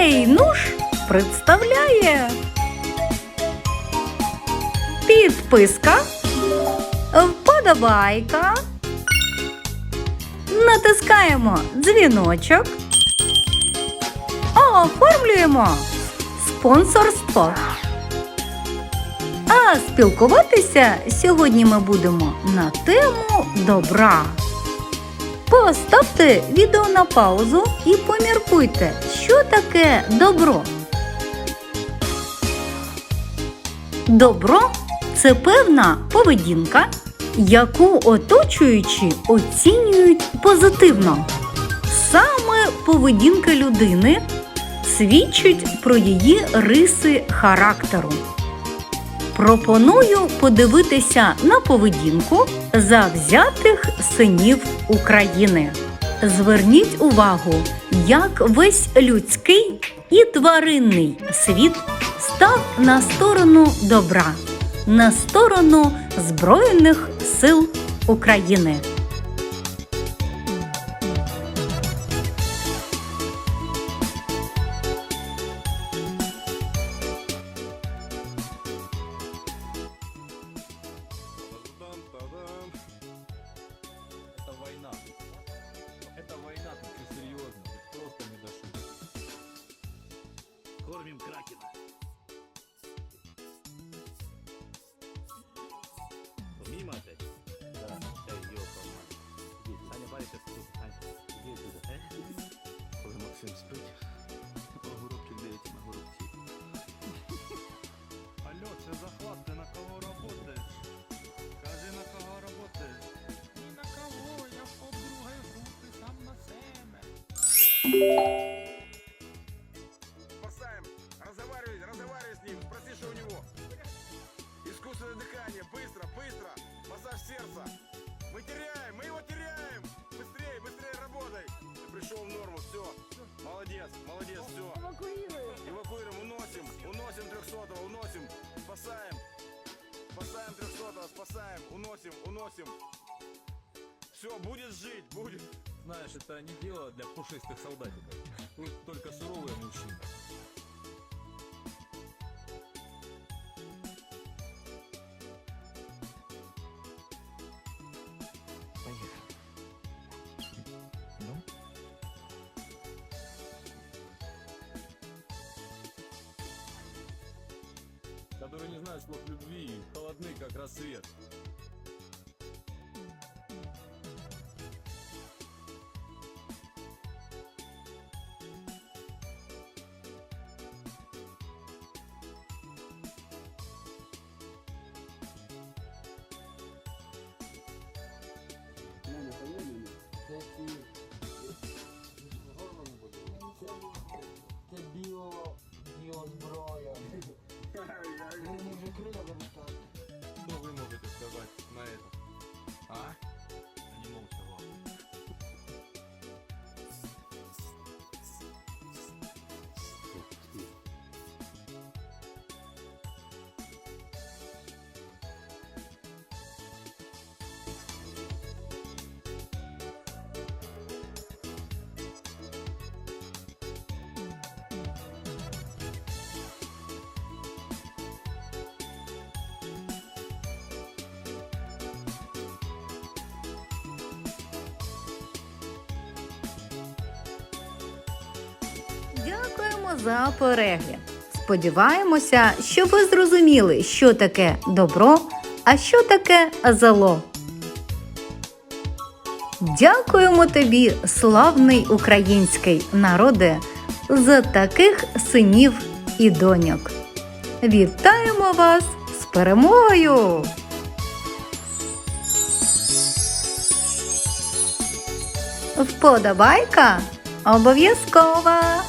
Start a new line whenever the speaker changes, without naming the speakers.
Ей, ну ж, представляє. Підписка, вподобайка. Натискаємо дзвіночок. Оформлюємо спонсорство. А спілкуватися сьогодні ми будемо на тему добра. Поставте відео на паузу і поміркуйте, що таке добро. Добро це певна поведінка, яку оточуючі оцінюють позитивно. Саме поведінка людини свідчить про її риси характеру. Пропоную подивитися на поведінку завзятих синів України. Зверніть увагу, як весь людський і тваринний світ став на сторону добра, на сторону Збройних сил України.
Кормим Кракена. Мимо опять? Да. Да, ёпа, Саня, парень сейчас тут. Саня, иди отсюда. Ой, Максим, спить. Огурки для эти огурки.
Алло, це захват, ти на кого работаєш? Кажи на кого работаєш? Ні на кого, я подругаю руки сам на себе.
Спроси, что у него. Искусственное дыхание, быстро, быстро! Массаж сердца! Мы теряем, мы его теряем! Быстрее, быстрее работай! Ты пришел в норму, все. Молодец, молодец, все. Эвакуируем. Эвакуируем, уносим, уносим трехсотого, уносим. Спасаем. Спасаем трехсотого, спасаем, уносим, уносим. Все, будет жить, будет.
Знаешь, это не дело для пушистых солдатиков. Тут только суровые мужчины. Которые не знают слов любви и холодны, как рассвет.
Дякуємо за перегляд. Сподіваємося, що ви зрозуміли, що таке добро, а що таке зло. Дякуємо тобі, славний український народе, за таких синів і доньок. Вітаємо вас з перемогою! Вподобайка обов'язкова!